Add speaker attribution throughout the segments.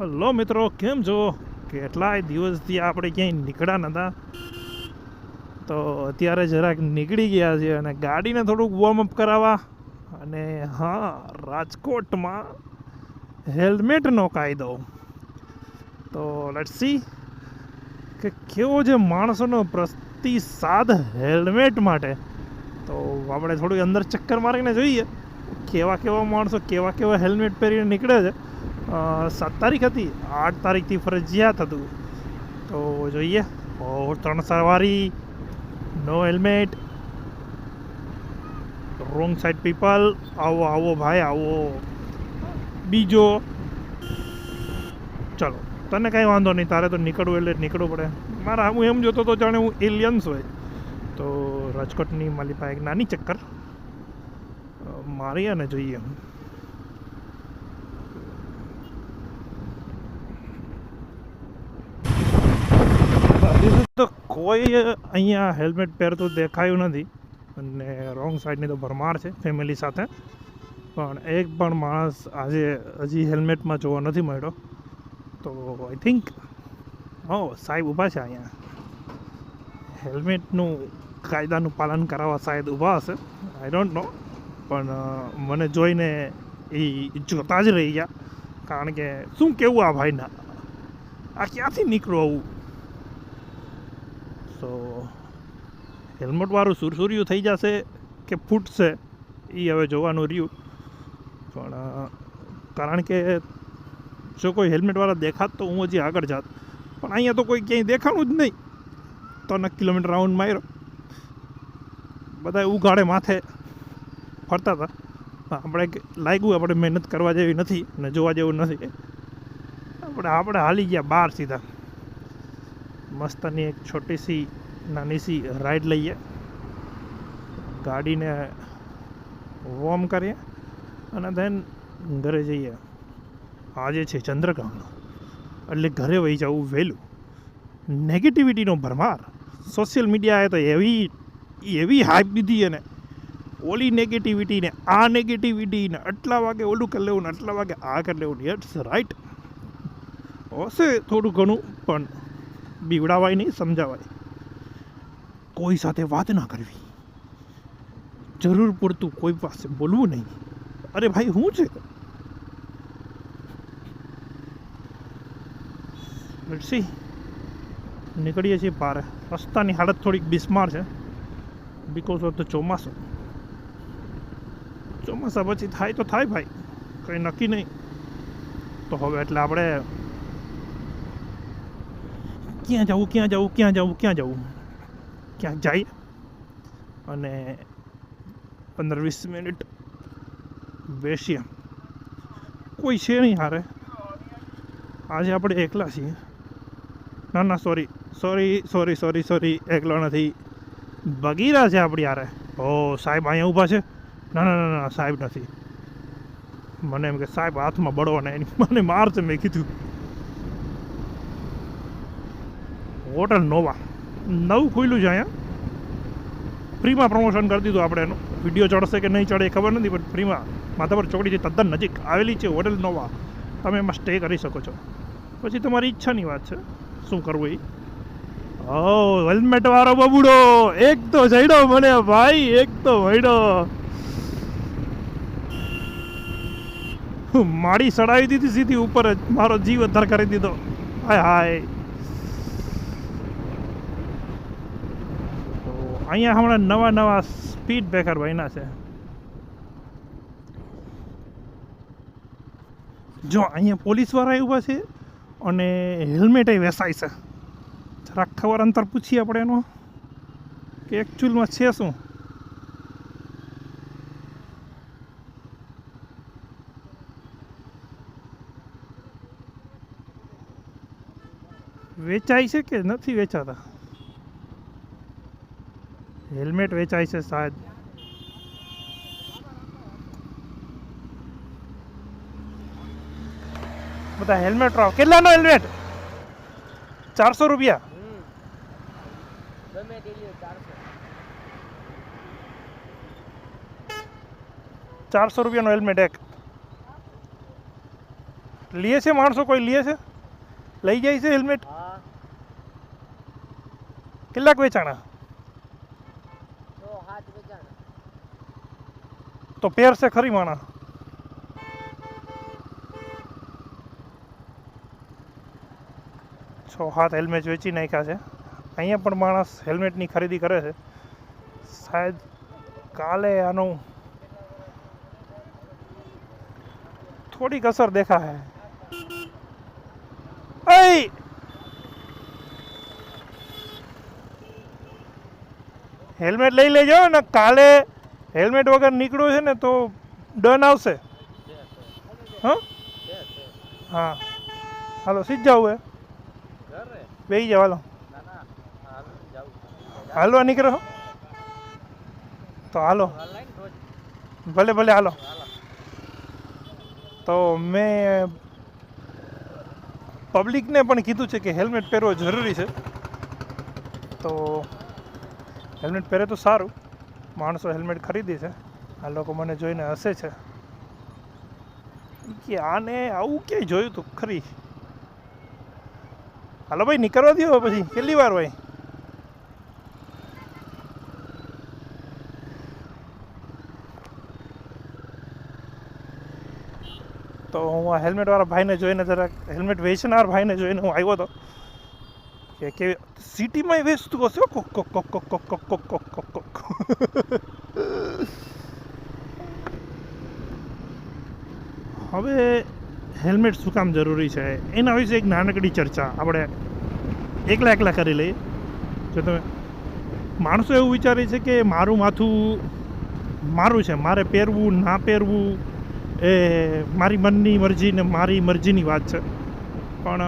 Speaker 1: Hello મિત્રો, કેમ છો? કેટલાય દિવસથી આપણે ક્યાંય નીકળ્યા નહોતા તો અત્યારે જરાક નીકળી ગયા છે અને ગાડીને થોડુંક વોર્મઅપ કરાવવા. અને હા, રાજકોટમાં હેલ્મેટનો કાયદો. તો લેટ્સ સી કે કેવો છે માણસોનો પ્રતિસાદ હેલ્મેટ માટે. તો આપણે થોડુંક અંદર ચક્કર મારીને જોઈએ. કેવા કેવા માણસો કેવા કેવા હેલ્મેટ પહેરીને નીકળે છે. સાત તારીખ હતી. આઠ તારીખથી ફરજિયાત હતું. તો જોઈએ. ઓર ત્રણ સવારી નો હેલ્મેટ રોંગ સાઈડ પીપલ આવો આવો ભાઈ, આવો. બીજો. ચલો, તને કાંઈ વાંધો નહીં, તારે તો નીકળવું એટલે નીકળવું પડે. મારા હું એમ જોતો તો જાણે હું એલિયન્સ હોય. તો રાજકોટની મારી પાસે એક નાની ચક્કર. મારી અને જોઈએ હજી તો કોઈ અહીંયા હેલ્મેટ પહેરતું દેખાયું નથી. અને રોંગ સાઈડની તો ભરમાર છે ફેમિલી સાથે. પણ એક પણ માણસ આજે હજી હેલ્મેટમાં જોવા નથી મળ્યો. તો આઈ થિંક હો, સાહેબ ઊભા છે અહીંયા. હેલ્મેટનું કાયદાનું પાલન કરાવવા સાહેબ ઊભા હશે. આઈ ડોન્ટ નો પણ મને જોઈને એ જોતા જ રહી ગયા. કારણ કે શું કેવું આ ભાઈના? આ ક્યાંથી નીકળો આવું? સો હેલ્મેટવાળું સુરસુર્યું થઈ જશે કે ફૂટશે એ હવે જોવાનું રહ્યું. પણ કારણ કે જો કોઈ હેલ્મેટવાળા દેખાત તો હું હજી આગળ જાત. પણ અહીંયા તો કોઈ ક્યાંય દેખાણું જ નહીં. ત્રણ કિલોમીટર રાઉન્ડ માર્યો. બધા ઉઘાડે માથે ફરતા હતા આપણે લાગ્યું, આપણે મહેનત કરવા જેવી નથી ને જોવા જેવું નથી. આપણે આપણે હાલી ગયા બહાર સીધા. મસ્તની એક છોટી સી નાની સી રાઈડ લઈએ. ગાડીને વોર્મ કરીએ અને ધેન ઘરે જઈએ. આજે છે ચંદ્રગ્રહણ એટલે ઘરે વહી જવું વહેલું. નેગેટિવિટીનો ભરમાર. સોશિયલ મીડિયાએ તો એવી એવી હાઈપ દીધી એને. ઓલી નેગેટિવિટી ને આ નેગેટિવિટી ને આટલા વાગે ઓલું કરી લેવું ને આટલા વાગે આ કરી લેવું ઇટ્સ રાઈટ હશે થોડું ઘણું, પણ બીવડાવાય નહીં, સમજાવાય. કોઈ સાથે વાત ના કરવી. જરૂર પૂરતું કોઈ પાસે બોલવું નહીં. અરે ભાઈ, હું છે? Let's નીકળીએ છીએ બહાર. રસ્તાની હાલત થોડીક બિસ્માર છે. બિકોઝ ઓફ ધ ચોમાસું. ચોમાસા પછી થાય તો થાય ભાઈ. કંઈ નક્કી નહીં. તો હવે એટલે આપણે ક્યાં જવું ક્યાં જવું ક્યાં જવું ક્યાં જવું ક્યાં જાય? અને પંદર વીસ મિનિટ બેસીએ. કોઈ છે નહીં હારે. આજે આપણે એકલા છીએ. ના ના sorry sorry sorry sorry sorry એકલો નથી. બગીરા છે આપણી યારે ઓ, સાહેબ અહીંયા ઊભા છે? ના ના ના ના, સાહેબ નથી. મને એમ કે સાહેબ હાથમાં બળવાના એની મને મારશે મેં કીધું. Hotel Nova. નવું ખુલ્યું છે અહીંયા. ફ્રીમાં પ્રમોશન કરી દીધું આપણે એનું. વીડિયો ચડશે કે નહીં ચડે ખબર નથી, પણ ફ્રીમાં માધાપર ચોકડીથી તદ્દન નજીક આવેલી છે હોટલ નોવા, તમે એમાં સ્ટે કરી શકો છો. પછી તમારી ઈચ્છાની વાત છે. શું કરવું એ? ઓ હેલ્મેટવાળો બબુડો, એક તો જઈડો મને ભાઈ, એક તો વૈડો માડી સડાવી દીધી સીધી ઉપર જ, મારો જીવ અધાર કરી દીધો. હાય હાય તો અહીંયા હમણાં નવા નવા સ્પીડ બ્રેકર બન્યા છે. જો, અહીંયા પોલીસવાળા ઊભા છે અને હેલ્મેટે વેસાય છે. જરાક ખબર અંતર પૂછીએ આપણે એનો. કે એકચ્યુઅલમાં છે શું? વેચાય છે કે નથી વેચાતા? હેલ્મેટ વેચાય છે સાહેબ. બધા હેલ્મેટ રાવ કેટલાનો હેલ્મેટ? ચારસો રૂપિયા.
Speaker 2: ચારસો.
Speaker 1: રૂપિયાનો હેલ્મેટ એક. લે છે માણસો કોઈ લે છે? લઈ જાય છે હેલ્મેટ? કેટલાક વેચાણા
Speaker 2: તો હાથ વેચાણ
Speaker 1: તો પહેરશે ખરી માણા છ હાથ હેલ્મેટ વેચી નાખ્યા છે. અહીંયા પણ માણસ હેલ્મેટની ખરીદી કરે છે. શાયદ કાલે આનું થોડીક અસર દેખાશે. હેલ્મેટ લઈ લેજો ને કાલે હેલ્મેટ વગર નીકળ્યું છે ને તો ડન આવશે. હા? હા. હાલો, સીધ જવું હે બે જાવ હાલો. હાલવા નીકળો? તો હાલો. ભલે ભલે, હાલો. તો મેં પબ્લિકને પણ કીધું છે કે હેલ્મેટ પહેરવો જરૂરી છે. તો હેલ્મેટ પહેરે તો સારું. માણસો હેલ્મેટ ખરીદી છે. આ લોકો મને જોઈને હસે છે. કે આને આવું ક્યાંય જોયું તું? ખરી. હાલો ભાઈ, નીકળવા દો પછી. કેટલી વાર ભાઈ તો હું આ હેલ્મેટવાળા ભાઈને જોઈને જરાક, હેલ્મેટ વેચનાર ભાઈને જોઈને હું આવ્યો હતો કે કે સિટીમાં વેચતું હશે કોક કોક કોક કોક કોક કોક કોક કોક કોક કોક. હવે હેલ્મેટ શું કામ જરૂરી છે? એના વિશે એક નાનકડી ચર્ચા. આપણે એકલા એકલા કરી લઈએ. જો તમે માણસો એવું વિચારે છે કે મારું માથું મારું છે, મારે પહેરવું, ના પહેરવું, એ મારી મનની મરજી ને મારી મરજીની વાત છે. પણ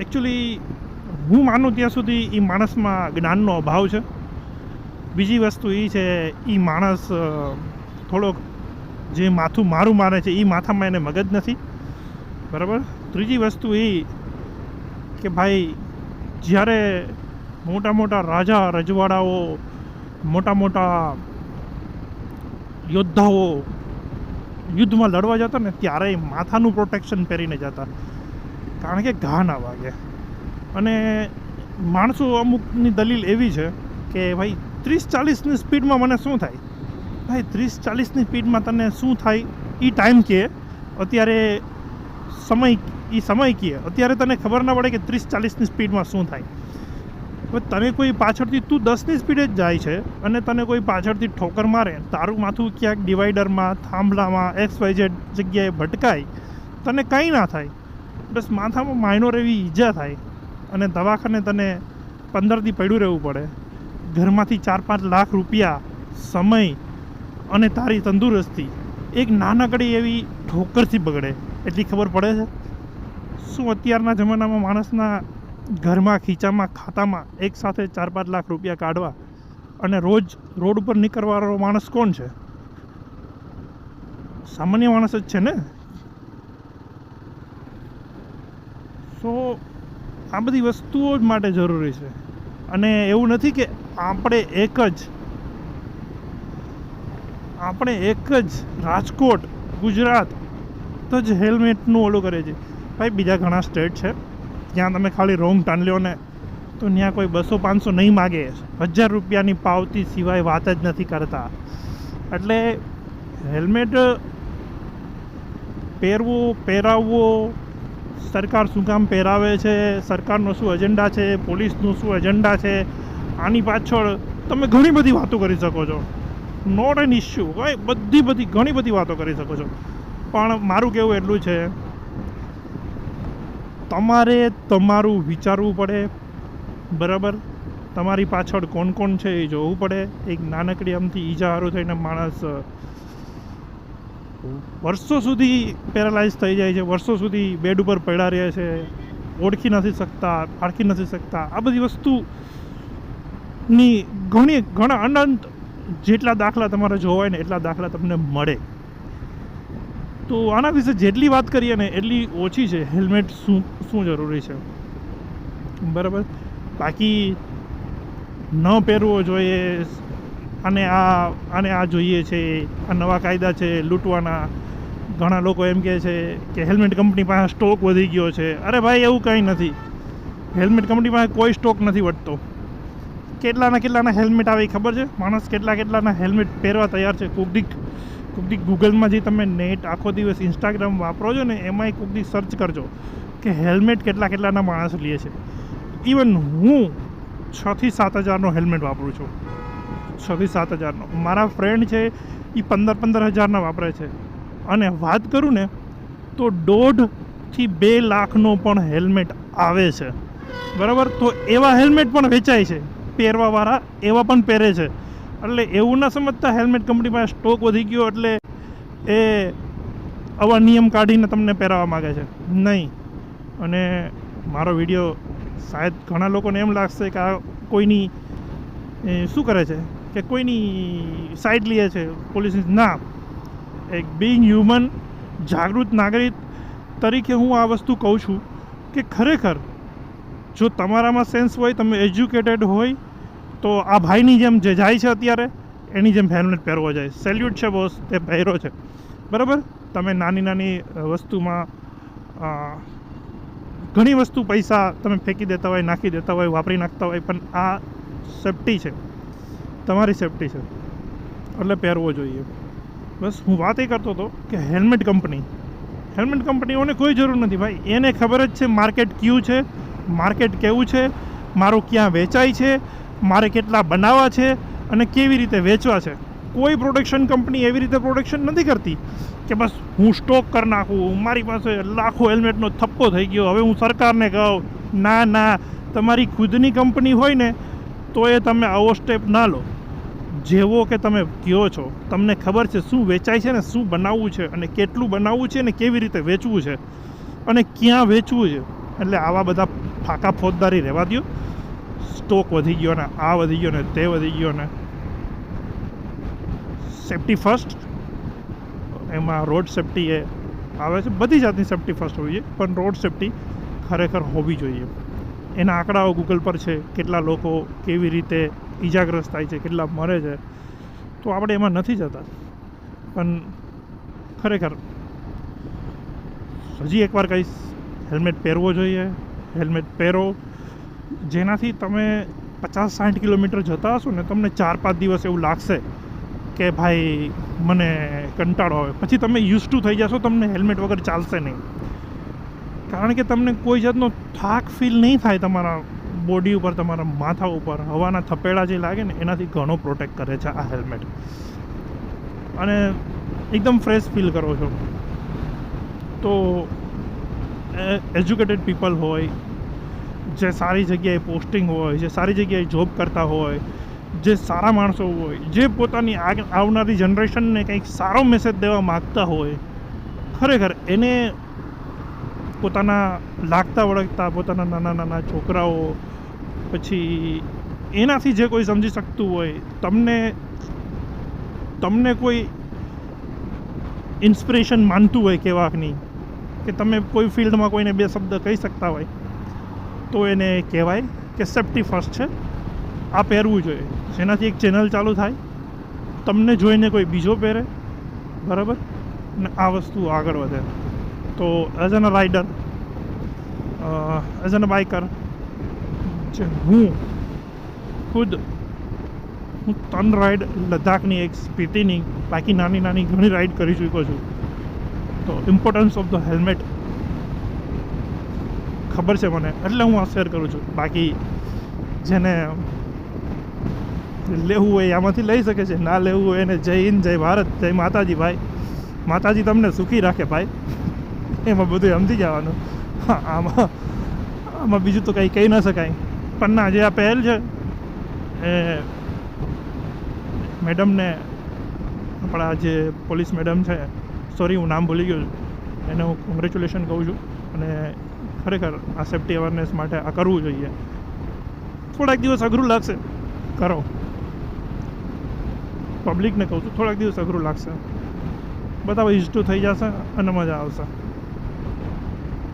Speaker 1: એકચ્યુઅલી હું માનું ત્યાં સુધી એ માણસમાં જ્ઞાનનો અભાવ છે. બીજી વસ્તુ એ છે એ માણસ થોડોક જે માથું મારું મારે છે એ માથામાં એને મગજ નથી. બરાબર? ત્રીજી વસ્તુ એ કે ભાઈ, જ્યારે મોટા મોટા રાજા રજવાડાઓ, મોટા મોટા યોદ્ધાઓ યુદ્ધમાં લડવા જતા ને, ત્યારે માથાનું પ્રોટેક્શન પહેરીને જતા. કારણ કે ઘા ના વાગે. અને માણસો અમુકની દલીલ એવી છે કે ભાઈ ત્રીસ ચાલીસની સ્પીડમાં મને શું થાય? ભાઈ ત્રીસ ચાલીસની સ્પીડમાં તને શું થાય એ ટાઈમ કહે અત્યારે સમય એ સમય કહે અત્યારે તને ખબર ના પડે કે ત્રીસ ચાલીસની સ્પીડમાં શું થાય. હવે તને કોઈ પાછળથી તું દસની સ્પીડે જ જાય છે અને તને કોઈ પાછળથી ઠોકર મારે, તારું માથું ક્યાંક ડિવાઈડરમાં થાંભલામાં, એક્સ વાય ઝેડ જગ્યાએ ભટકાય, તને કંઈ ના થાય. બસ માથામાં માઇનોર એવી ઈજા થાય. અને દવાખાને તને પંદરથી પડ્યું રહેવું પડે. ઘરમાંથી ચાર પાંચ લાખ રૂપિયા, સમય અને તારી તંદુરસ્તી એક નાનકડી એવી ઠોકરથી બગડે. એટલી ખબર પડે છે? શું અત્યારના જમાનામાં માણસના ઘરમાં, ખીચામાં, ખાતામાં એકસાથે ચાર પાંચ લાખ રૂપિયા કાઢવા અને રોજ રોડ ઉપર નીકળવાનો માણસ કોણ છે? સામાન્ય માણસ જ છે ને? સો આ બધી વસ્તુઓ જ માટે જરૂરી છે. અને એવું નથી કે આપણે એક જ, આપણે એક જ રાજકોટ, ગુજરાત તો જ હેલ્મેટનું ઓલું કરે છે ભાઈ, બીજા ઘણા સ્ટેટ છે. ત્યાં તમે ખાલી રોંગ લ્યો ને, તો ત્યાં કોઈ બસો પાંચસો નહીં માગે. હજાર રૂપિયાની પાવતી સિવાય વાત જ નથી કરતા. એટલે હેલ્મેટ પહેરવું, પહેરાવવું સરકાર શું કામ પહેરાવે છે? સરકારનો શું એજન્ડા છે? પોલીસનું શું એજન્ડા છે? આની પાછળ તમે ઘણી બધી વાતો કરી શકો છો. નોટ એન ઇસ્યુ ભાઈ, બધી બધી, ઘણી બધી વાતો કરી શકો છો. પણ મારું કહેવું એટલું છે, તમારે તમારું વિચારવું પડે. બરાબર? તમારી પાછળ કોણ કોણ છે એ જોવું પડે. એક નાનકડી આમથી ઈજા હારું થઈને માણસ વર્ષો સુધી પેરાલાઇઝ થઈ જાય છે, વર્ષો સુધી બેડ ઉપર પડ્યા રહે છે, ઓળખી નથી શકતા, પારખી નથી શકતા. આ બધી વસ્તુની ઘણી, ઘણા અનંત જેટલા દાખલા તમારે જોવા હોય ને એટલા દાખલા તમને મળે. તો આના વિશે જેટલી વાત કરીએ ને એટલી ઓછી છે. હેલ્મેટ શું શું જરૂરી છે? બરાબર? બાકી ન પહેરવો જોઈએ અને આ આને આ જોઈએ છે, આ નવા કાયદા છે, લૂંટવાના. ઘણા લોકો એમ કહે છે કે હેલ્મેટ કંપની પાસે સ્ટોક વધી ગયો છે. અરે ભાઈ, એવું કંઈ નથી. હેલ્મેટ કંપની પાસે કોઈ સ્ટોક નથી વધતો. કેટલાના કેટલાના હેલ્મેટ આવે એ ખબર છે? માણસ કેટલા કેટલાના હેલ્મેટ પહેરવા તૈયાર છે? કોકડીક કોકડીક ગૂગલમાં જે તમે નેટ આખો દિવસ ઇન્સ્ટાગ્રામ વાપરો છો ને, એમાંય કોકડીક સર્ચ કરજો કે હેલ્મેટ કેટલા કેટલાના માણસ લે છે. ઇવન હું છથી સાત હજારનો હેલ્મેટ વાપરું છું. છથી સાત હજારનો. મારા ફ્રેન્ડ છે એ પંદર પંદર હજારના વાપરે છે. અને વાત કરું ને, તો દોઢથી બે લાખનો પણ હેલ્મેટ આવે છે. બરાબર? તો એવા હેલ્મેટ પણ વેચાય છે. પહેરવાવાળા એવા પણ પહેરે છે. એટલે એવું ના સમજતા હેલ્મેટ કંપની પાસે સ્ટોક વધી ગયો એટલે એ આવા નિયમ કાઢીને તમને પહેરાવવા માગે છે. નહીં. અને મારો વીડિયો શાયદ ઘણા લોકોને એમ લાગશે કે આ કોઈની શું કરે છે? કે કોઈની સાઈડ લે છે પોલીસ ના. એક બિંગ હ્યુમન જાગૃત નાગરિક તરીકે હું આ વસ્તુ કહું છું કે ખરેખર જો તમારામાં સેન્સ હોય, તમે એજ્યુકેટેડ હોય, તો આ ભાઈની જેમ જે જાય છે અત્યારે, એની જેમ હેલ્મેટ પહેરવો જાય સેલ્યુટ છે બોસ તે પહેર્યો છે. બરાબર? તમે નાની નાની વસ્તુમાં ઘણી વસ્તુ પૈસા તમે ફેંકી દેતા હોય, નાખી દેતા હોય, વાપરી નાખતા હોય, પણ આ સેફટી છે. તમારી સેફટી છે. એટલે પહેરવો જોઈએ. બસ હું વાત એ કરતો હતો કે હેલ્મેટ કંપની, હેલ્મેટ કંપનીઓને કોઈ જરૂર નથી ભાઈ. એને ખબર જ છે માર્કેટ ક્યું છે, માર્કેટ કેવું છે, મારું ક્યાં વેચાય છે, મારે કેટલા બનાવવા છે અને કેવી રીતે વેચવા છે. કોઈ પ્રોડક્શન કંપની એવી રીતે પ્રોડક્શન નથી કરતી કે બસ હું સ્ટોક કરી નાખું, મારી પાસે લાખો હેલ્મેટનો થપ્પો થઈ ગયો, હવે હું સરકારને કહું, ના ના, તમારી ખુદની કંપની હોય ને, તો એ તમે આવો સ્ટેપ ના લો. જેવો કે તમે કહો છો, તમને ખબર છે શું વેચાય છે ને શું બનાવવું છે અને કેટલું બનાવવું છે ને કેવી રીતે વેચવું છે અને ક્યાં વેચવું છે. એટલે આવા બધા ફાકા ફોજદારી રહેવા દો સ્ટોક વધી ગયો ને આ વધી ગયો ને તે વધી ગયો ને. સેફટી ફર્સ્ટ એમાં રોડ સેફટી એ આવે છે. બધી જાતની સેફટી ફર્સ્ટ હોવી જોઈએ, પણ રોડ સેફટી ખરેખર હોવી જોઈએ. એના આંકડાઓ ગૂગલ પર છે, કેટલા લોકો કેવી રીતે ઈજાગ્રસ્ત થાય છે, કેટલા મરે છે, તો આપણે એમાં નથી જતા. પણ ખરેખર હજી એકવાર કહીશ હેલ્મેટ પહેરવો જોઈએ, હેલ્મેટ પહેરો. જેનાથી તમે પચાસ સાઠ કિલોમીટર જતા હશો ને તમને ચાર પાંચ દિવસ એવું લાગશે કે ભાઈ મને કંટાળો આવે. પછી તમે યુઝ ટુ થઈ જશો, તમને હેલ્મેટ વગર ચાલશે નહીં. કારણ કે તમને કોઈ જાતનો થાક ફીલ નહીં થાય તમારા બોડી ઉપર, તમારા માથા ઉપર, હવાના થપેડા જે લાગે ને, એનાથી ઘણો પ્રોટેક્ટ કરે છે આ હેલ્મેટ અને એકદમ ફ્રેશ ફીલ કરો છો. તો એજ્યુકેટેડ પીપલ હોય, જે સારી જગ્યાએ પોસ્ટિંગ હોય, જે સારી જગ્યાએ જોબ કરતા હોય, જે સારા માણસો હોય, જે પોતાની આગ, આવનારી જનરેશનને કંઈક સારો મેસેજ દેવા માગતા હોય, ખરેખર એને પોતાના લાગતા વળગતા, પોતાના નાના નાના છોકરાઓ પછી એનાથી જે કોઈ સમજી શકતું હોય, તમને તમને કોઈ ઇન્સ્પિરેશન માનતું હોય કહેવાકની, કે તમે કોઈ ફિલ્ડમાં કોઈને બે શબ્દ કહી શકતા હોય, તો એને કહેવાય કે સેફ્ટી ફર્સ્ટ છે. આ પહેરવું જોઈએ. જેનાથી એક ચેનલ ચાલુ થાય, તમને જોઈને કોઈ બીજો પહેરે, બરાબર? ને આ વસ્તુ આગળ વધે. તો as an a rider as an a biker જે હું ખુદ હું ત્રણ રાઈડ લદ્દાખની એક સ્પીતિની બાકી નાની નાની ઘણી રાઈડ કરી ચૂક્યો છું. તો ઇમ્પોર્ટન્સ ઓફ ધ હેલ્મેટ ખબર છે મને. એટલે હું આ શેર કરું છું. બાકી જેને લેવું હોય આમાંથી લઈ શકે છે. ના લેવું હોય એને જય હિન્દ, જય ભારત, જય માતાજી ભાઈ. માતાજી તમને સુખી રાખે ભાઈ. એમાં બધું સમજી જવાનું. હા, આમાં આમાં બીજું તો કંઈ કહી ન શકાય. પણ ના જે આ પહેલ છે, એ મેડમને આપણા જે પોલીસ મેડમ છે, સોરી હું નામ ભૂલી ગયો છું, એને હું કોંગ્રેચ્યુલેશન કહું છું અને ખરેખર આ સેફ્ટી અવેરનેસ માટે આ કરવું જોઈએ. થોડાક દિવસ અઘરું લાગશે. કરો. પબ્લિકને કહું છું, થોડાક દિવસ અઘરું લાગશે. બધા ઇસ્ટુ થઈ જશે અને મજા આવશે.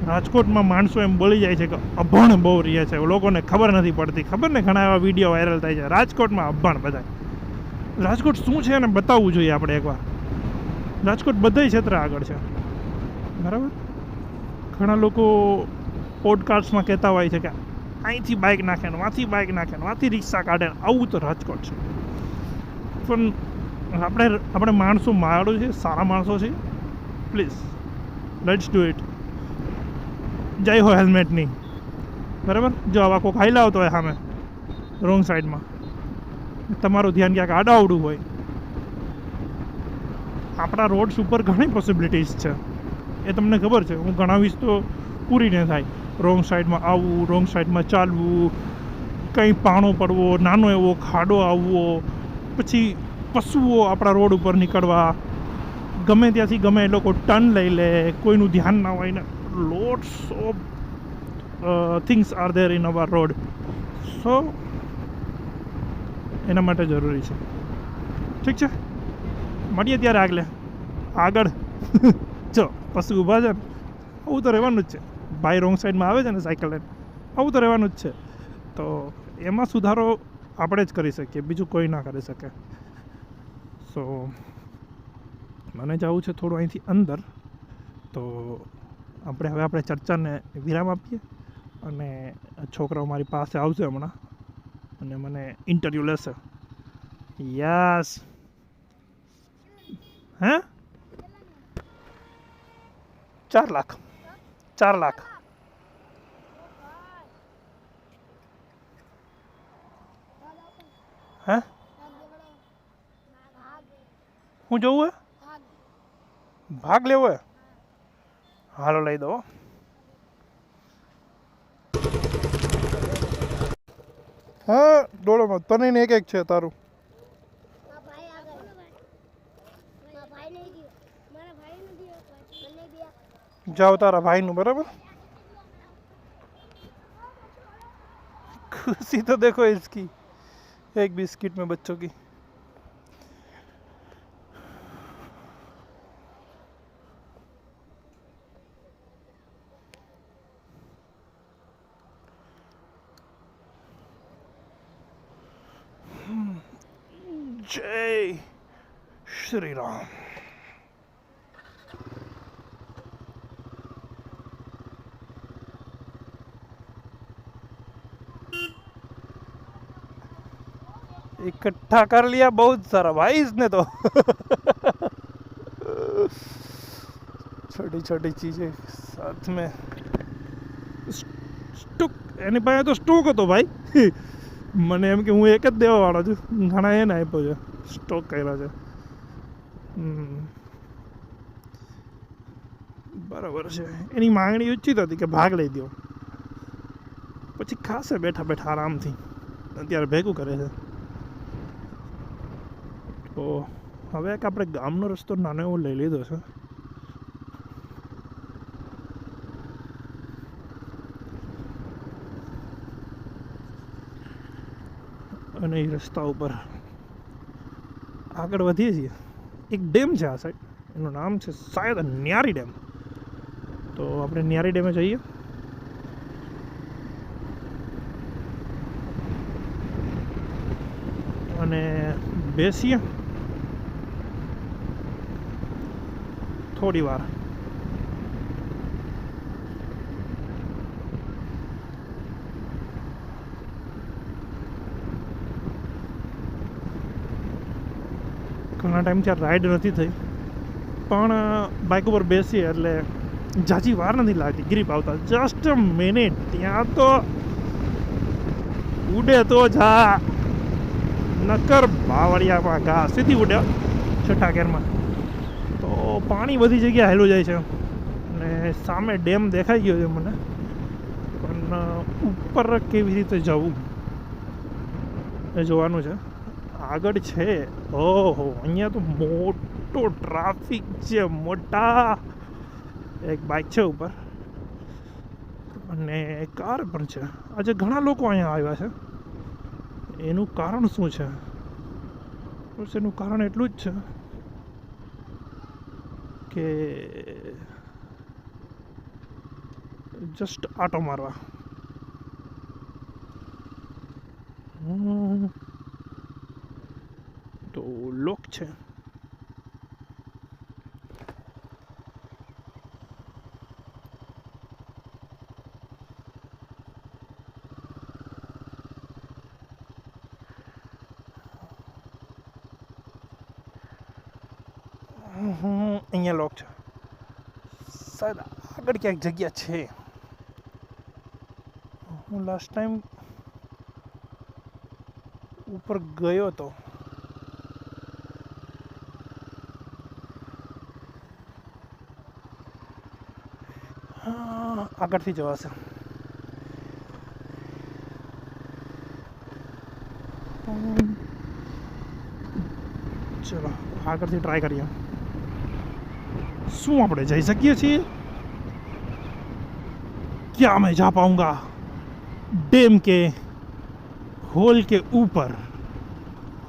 Speaker 1: રાજકોટમાં માણસો એમ બોલી જાય છે કે અભણ બહુ રહે છે. લોકોને ખબર નથી પડતી. ખબર ને? ઘણા એવા વીડિયો વાયરલ થાય છે. રાજકોટમાં અભણ બધા. રાજકોટ શું છે એને બતાવવું જોઈએ આપણે એકવાર? રાજકોટ બધાય ક્ષેત્ર આગળ છે. બરાબર? ઘણા લોકો પોડકાસ્ટમાં કહેતા હોય છે કે અહીંથી બાઇક નાખે ને વાંથી બાઇક નાખે ને વાંથી રિક્ષા કાઢે ને આવું તો રાજકોટ છે. પણ આપણે આપણે માણસો માળો છે, સારા માણસો છે. પ્લીઝ લેટ્સ ડુ ઇટ જય હોય હેલ્મેટની. બરાબર? જો આવા કોઈક હાઈ લાવતો હોય સામે, રોંગ સાઈડમાં. તમારું ધ્યાન ક્યાંક આડાવડું હોય. આપણા રોડ્સ ઉપર ઘણી પોસિબિલિટીઝ છે. એ તમને ખબર છે? હું ગણાવીશ તો પૂરી ન થાય. રોંગ સાઈડમાં આવવું, રોંગ સાઈડમાં ચાલવું, કંઈ પાણો પડવો, નાનો એવો ખાડો આવવો, પછી પશુઓ આપણા રોડ ઉપર નીકળવા. ગમે ત્યાંથી ગમે એ લોકો ટર્ન લઈ લે, કોઈનું ધ્યાન ના હોય ને. Lots of things are there in our road so એના માટે જરૂરી છે. ઠીક છે? મળીએ ત્યારે આગલે. આગળ. જો, પછી ઊભા છે. ને આવું તો રહેવાનું જ છે. ભાઈ રોંગ સાઈડમાં આવે છે ને સાયકલ લઈને. આવું તો રહેવાનું જ છે. તો એમાં સુધારો આપણે જ કરી શકીએ. બીજું કોઈ ના કરી શકે. સો મને જવું છે થોડું અહીંથી અંદર. તો આપણે હવે આપણે ચર્ચાને વિરામ આપીએ અને છોકરાઓ મારી પાસે આવશે હમણાં અને મને ઇન્ટરવ્યૂ લેશે. યસ હે? ચાર લાખ. ચાર લાખ. હે? હું જોવું હે? ભાગ લેવો હે? હાલો લઈ દો હા ડોળોમાં તને ને એક એક છે તારું
Speaker 3: મારા ભાઈ આગળ મારા ભાઈ નહીં ગયો મારા ભાઈ નથી ગયો મને ગયા
Speaker 1: જાઓ તારા ભાઈનું બરાબર खुशी तो देखो इसकी एक बिस्किट में बच्चों की जय श्री राम इकट्ठा कर लिया बहुत सारा भाई इसने तो छोटी छोटी चीजें साथ में સ્ટોક એની પાસે તો સ્ટોક હતો ભાઈ મને એમ કે હું એક જ દેવા વાળો છું ઘણા એને આપ્યો છે. સ્ટોક કર્યા છે. બરાબર છે. એની માંગણી ઉચિત હતી કે ભાગ લઈ દો. પછી ખાસે બેઠા બેઠા આરામથી અત્યારે ભેગું કરે છે. તો હવે એક આપણે ગામનો રસ્તો નાનો એવો લઈ લીધો છે. અને એ રસ્તા ઉપર આગળ વધીએ છીએ. એક ડેમ છે આ સાઈડ. એનું નામ છે શાયદ ન્યારી ડેમ. તો આપણે ન્યારી ડેમે જઈએ. અને બેસીએ. થોડી વાર. ઘણા ટાઈમથી આ રાઈડ નથી થઈ. પણ બાઇક ઉપર બેસીએ એટલે જાજી વાર નથી લાગતી ગ્રીપ આવતા. જસ્ટ મિનિટ ત્યાં તો ઉડે તો જા. નકર બાવળિયામાં ઘા સીધી ઉડે. છઠ્ઠા ગેરમાં તો પાણી બધી જગ્યાએ હેલું જાય છે. અને સામે ડેમ દેખાઈ ગયો છે મને. પણ ઉપર કેવી રીતે જવું? એ જોવાનું છે. આગળ છે? ઓહો, અહીંયા તો મોટો ટ્રાફિક છે, મોટા. એક બાઇક છે ઉપર. અને કાર પણ છે. આજે ઘણા લોકો અહીંયા આવ્યા છે. એનું કારણ શું છે? બસ એનું કારણ એટલું જ છે કે જસ્ટ આટો મારવા. હમ. picture. અહીંયા લોક છે સાહેબ આગળ ક્યાંક જગ્યા છે હું લાસ્ટ ટાઈમ ઉપર ગયો હતો હા, આગળથી જવાશે હમ. ચલો આગળથી ટ્રાય કરીએ શું આપણે જઈ શકીએ છીએ क्या मैं जा पाऊंगा डैम के होल के ऊपर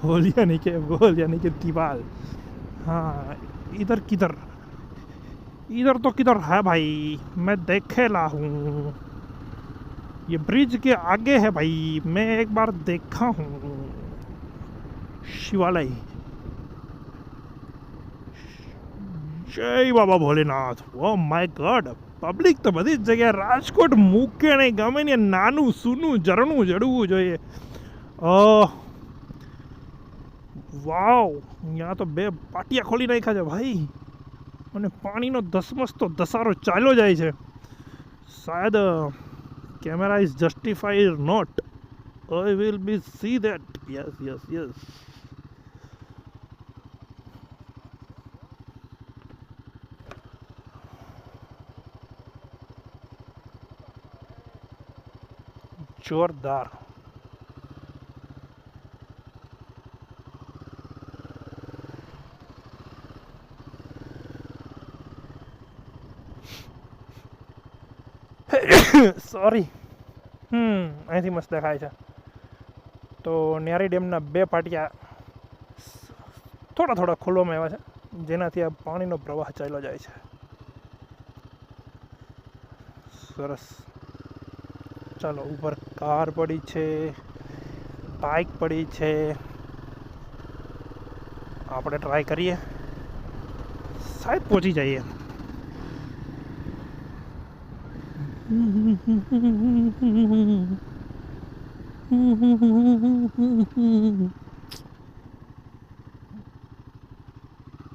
Speaker 1: होल यानी कि होल यानी कि दीवार हाँ इधर किधर इधर तो किधर है भाई मैं देखेला हूँ ये ब्रिज के आगे है भाई मैं एक बार देखा हूँ शिवालय જય બાબા Bholenath oh my God public તો બધી જ જગ્યાએ રાજકોટ મૂકે નહીં ગમે ને નાનું સૂનું ઝરણું જડવું જોઈએ ઓહ વાવ અહીંયા તો બે પાટિયા ખોલી નાખ્યા છે ભાઈ અને પાણીનો ધસમસતો ધસારો ચાલ્યો જાય છે. શાયદ camera is justified not I will be see that yes yes yes જોરદાર. સોરી હમ, અહીંથી મસ્ત દેખાય છે. તો ન્યારી ડેમના બે પાટિયા થોડા થોડા ખોલવામાં આવ્યા છે, જેનાથી આ પાણીનો પ્રવાહ ચાલ્યો જાય છે. સરસ. ચાલો, ઉપર કાર પડી છે બાઇક પડી છે. આપણે ટ્રાય કરીએ. સાહેબ, પહોંચી જઈએ.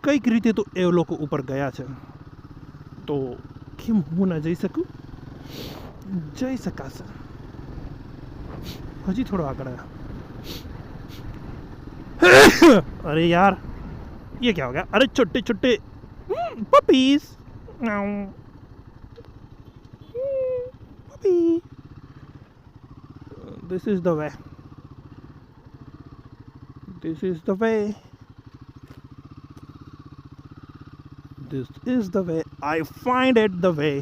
Speaker 1: કઈક રીતે તો એ લોકો ઉપર ગયા છે તો કેમ હું ના જઈ શકું જઈ શકાશે હજી થોડો આગળ आया अरे यार ये क्या हो गया अरे छोटे छोटे puppies this is the way. This is the way. This is the way. I find it the way.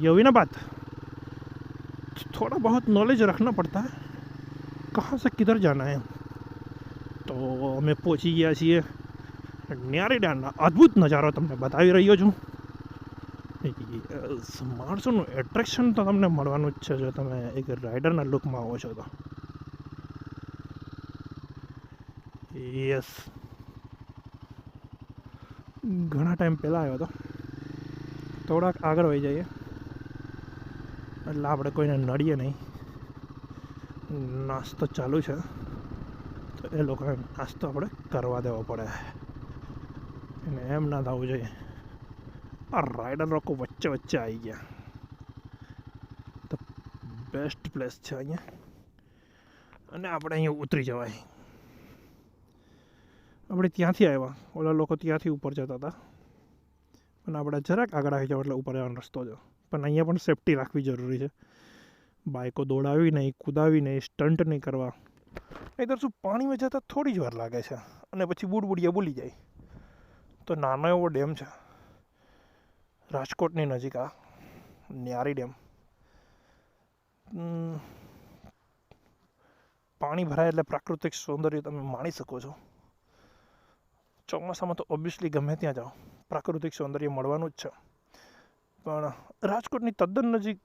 Speaker 1: ये हुई ना बात थोड़ा बहुत नॉलेज रखना पड़ता है। कहाँ से किधर जाना है? तो हमें पहुँची गया सी नियारे डांडा अद्भुत नज़ारा तुमने बता ही रही हो जूँ માણસોનું એટ્રેક્શન તો તમને મળવાનું જ છે જો તમે એક રાઇડરના લુકમાં આવો છો તો. યસ ઘણા ટાઈમ પહેલાં આવ્યો હતો. થોડાક આગળ વહી જઈએ. એટલે આપણે કોઈને નડીએ નહીં. નાસ્તો ચાલુ છે. તો એ લોકોને નાસ્તો આપણે કરવા દેવો પડે. અને એમ ના થવું જોઈએ. આ રાઈડર લોકો વચ્ચે વચ્ચે આવી ગયા બેસ્ટ પ્લેસ છે અહીંયા અને આપણે અહીંયા ઉતરી જવાય આપણે ત્યાંથી આવ્યા ઓલા લોકો ત્યાંથી ઉપર જતા હતા અને આપણે જરાક આગળ આવી જાવ એટલે ઉપર જવાનો રસ્તો જો પણ અહીંયા પણ સેફટી રાખવી જરૂરી છે બાઇકો દોડાવી નહીં કૂદાવી નહીં સ્ટન્ટ નહીં કરવા નહીંતર શું પાણીમાં જતાં થોડી જ વાર લાગે છે અને પછી બુડબુડિયા બોલી જાય તો નાનો એવો ડેમ છે રાજકોટની નજીક, આ ન્યારી ડેમ. પાણી ભરાય એટલે પ્રાકૃતિક સૌંદર્ય તમે માણી શકો છો. ચોમાસામાં તો ઓબ્વિયસલી ગમે ત્યાં જાઓ, પ્રાકૃતિક સૌંદર્ય મળવાનું જ છે. પણ રાજકોટની તદ્દન નજીક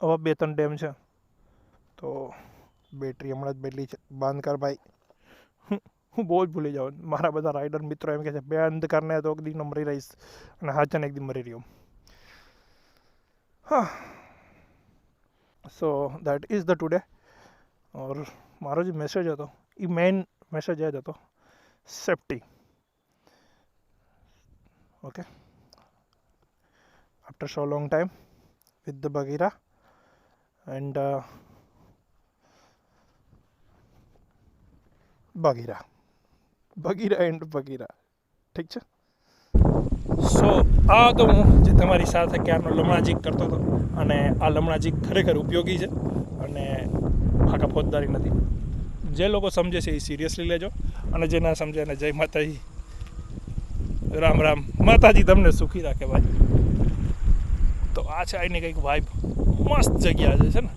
Speaker 1: આવા બે ત્રણ ડેમ છે, તો બેટરી હમણાં જ બદલી છે. બંધ ભાઈ, હું બહુ જ ભૂલી જાઉં. મારા બધા રાઇડર મિત્રો એમ કહે છે, બે કરને તો એક દી મરી રહીશ અને હાચન એક દી મરી રહ્યો. હા so that is the today or મારો જે મેસેજ હતો એ મેઇન મેસેજ એ જ હતો safety okay after so long time with the bagheera and uh, bagheera bagheera and bagheera ઠીક છે સો આ તો હું જે તમારી સાથે ક્યારનો લમણાજીક કરતો હતો અને આ લમણાજીક ખરેખર ઉપયોગી છે અને આખા ફોજદારી નથી. જે લોકો સમજે છે એ સિરિયસલી લેજો અને જે ના સમજે એને જય માતાજી, રામ રામ. માતાજી તમને સુખી રાખે ભાઈ. તો આ છે આની કંઈક વાઇબ મસ્ત જગ્યા જે છે ને.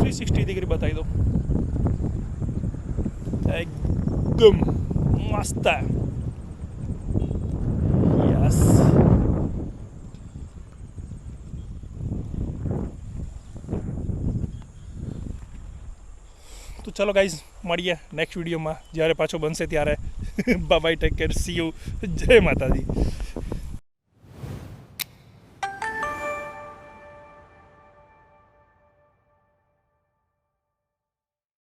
Speaker 1: થ્રી સિક્સટી ડિગ્રી બતાવી દો એકદમ મસ્ત યસ તો ચલો ગાઈઝ મળીએ નેક્સ્ટ વિડીયોમાં જ્યારે પાછો બનશે ત્યારે. Bye take care see you જય માતાજી.